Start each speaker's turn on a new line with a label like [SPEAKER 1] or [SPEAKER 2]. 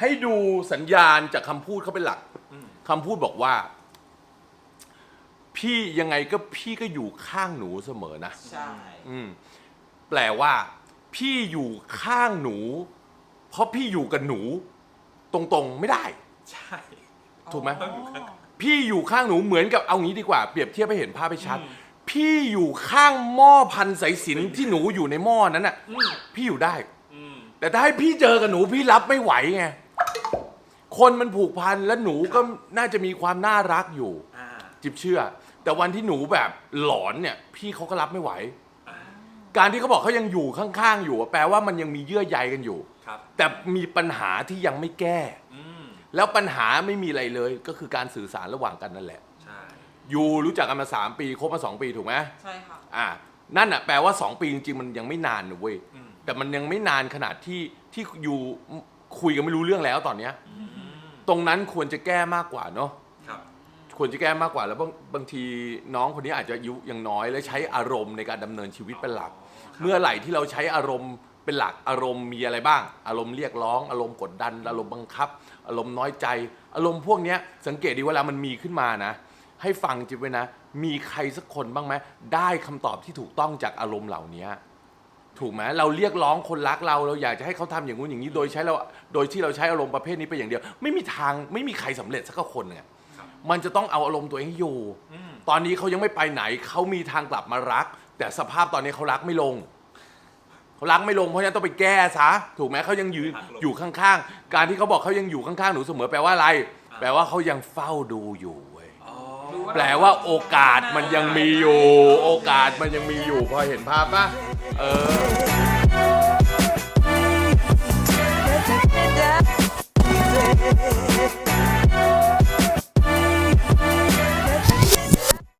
[SPEAKER 1] ให้ดูสัญญาณจากคำพูดเขาเป็นหลักคำพูดบอกว่า พี่ยังไงก็พี่ก็อยู่ข้างหนูเสมอนะ
[SPEAKER 2] ใช่
[SPEAKER 1] อืมแปลว่า พี่อยู่ข้างหนู เพราะพี่อยู่กับหนู ตรงๆไม่ได้
[SPEAKER 3] ใช่
[SPEAKER 1] ถูกไหม
[SPEAKER 3] ต้องอยู่ข้าง
[SPEAKER 1] พี่อยู่ข้างหนูเหมือนกับเอางี้ดีกว่าเปรียบเทียบให้เห็นภาพให้ชัด
[SPEAKER 3] อืม
[SPEAKER 1] พี่อยู่ข้างหม้อพันสายสิญจนที่หนูอยู่ในหม้อนั้นน่ะ
[SPEAKER 3] อืม
[SPEAKER 1] พี่อยู่ได้
[SPEAKER 3] อืม
[SPEAKER 1] แต่ถ้าให้พี่เจอกับหนูพี่รับไม่ไหวไง คนมันผูกพันและหนูก็น่าจะมีความน่ารักอยู่
[SPEAKER 3] อ่า
[SPEAKER 1] จิบเชื่อ แต่วันที่หนูแบบหลอนเนี่ยพี่เขาก็รับไม่ไหว
[SPEAKER 3] อ่า
[SPEAKER 1] การที่เขาบอกเขายังอยู่ข้างๆอยู่อะแปลว่ามันยังมีเยื่อใยกันอยู่
[SPEAKER 3] ครับ
[SPEAKER 1] แต่มีปัญหาที่ยังไม่แก้
[SPEAKER 3] อืม
[SPEAKER 1] แล้วปัญหาไม่มีอะไรเลย ก็คือการสื่อสารระหว่างกันนั่นแหละ
[SPEAKER 3] ใช่
[SPEAKER 1] ยูรู้จักกันมาสามปีคบมาสองปีถูกไหม
[SPEAKER 2] ใช่ค่ะ
[SPEAKER 1] อ่า นั่นอะแปลว่าสองปีจริงๆมันยังไม่นานนะเว้ย
[SPEAKER 3] อืม
[SPEAKER 1] แต่มันยังไม่นานขนาดที่ที่ยูคุยกันไม่รู้เรื่องแล้วตอนเนี้ย
[SPEAKER 3] อืม
[SPEAKER 1] ตรงนั้นควรจะแก้มากกว่าเนาะ
[SPEAKER 3] ครับ
[SPEAKER 1] ควรจะแก้มากกว่าแล้วบางบางทีน้องคนนี้อาจจะอายุยังน้อยและใช้อารมณ์ในการดำเนินชีวิตเป็นหลัก เมื่อไหร่ที่เราใช้อารมณ์เป็นหลักอารมณ์มีอะไรบ้าง อารมณ์เรียกร้องอารมณ์กดดัน อารมณ์บังคับ อารมณ์น้อยใจ อารมณ์พวกเนี้ยสังเกตดีเวลามันมีขึ้นมานะ ให้ฟังจิบไว้นะ มีใครสักคนบ้างไหมได้คำตอบที่ถูกต้องจากอารมณ์เหล่านี้ ถูกไหมเราเรียกร้องคนรักเราเราอยากจะให้เขาทำอย่างงู้นอย่างนี้โดยใช้เราโดยที่เราใช้อารมณ์ประเภทนี้ไปอย่างเดียว ไม่มีทางไม่มีใครสำเร็จสักคนหนึ่งอะ
[SPEAKER 3] ครับ
[SPEAKER 1] มันจะต้องเอาอารมณ์ตัวเองให้อยู่
[SPEAKER 3] อืม
[SPEAKER 1] ตอนนี้เขายังไม่ไปไหนเขามีทางกลับมารัก แต่สภาพตอนนี้เขารักไม่ลงเขารักไม่ลงเพราะฉะนั้นต้องไปแก้ซะถูกไหมเขายังอยู่
[SPEAKER 3] หักลง
[SPEAKER 1] อยู่ข้างๆ การที่เขาบอกเขายังอยู่ข้างๆหนูเสมอแปลว่าอะไร แปลว่าเขายังเฝ้าดูอยู่เว้ย
[SPEAKER 3] อ๋อ
[SPEAKER 1] แปลว่าโอกาสมันยังมีอยู่ โอกาสมันยังมีอยู่ พอเห็นภาพปะเออ